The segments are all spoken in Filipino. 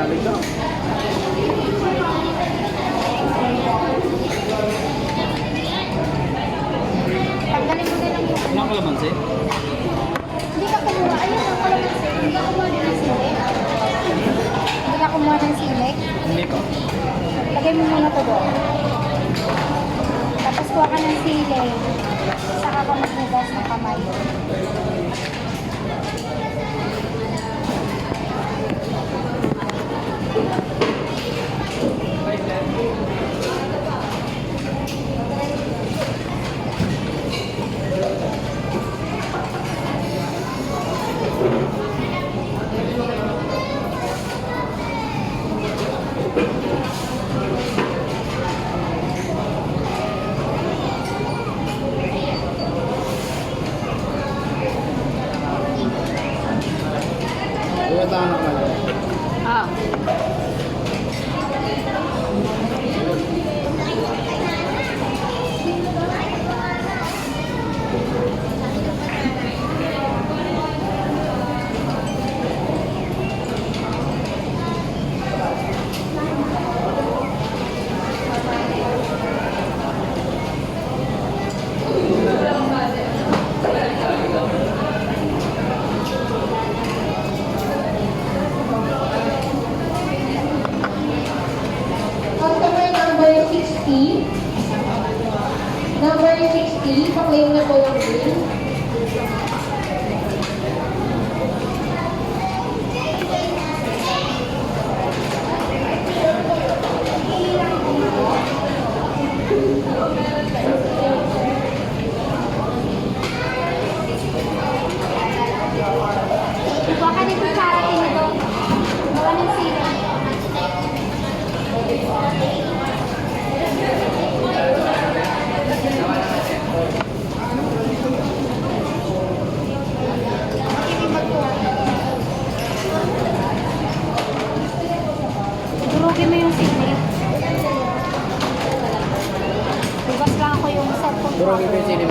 sabi ko. Tanggalin mo din ang. Ano ang kalamansi? Hindi ka kumuha. Ayun ang kalamansi. Hindi ka kumuha ng silik. Hindi ka kumuha ng silik. Hindi ko. Lagay mo muna to doon. Tapos kuha ka ng silik. Saka ka maghugas ng kamay. ไปตา paklaim na po yung bill. Kuha ka dito sa atin nito. Kuha ng silik. Durugin mo yung silik. Hugas lang ako yung cellphone ko. Durugin mo yung sili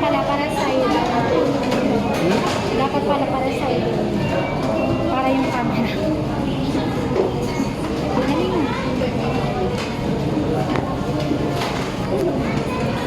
para, para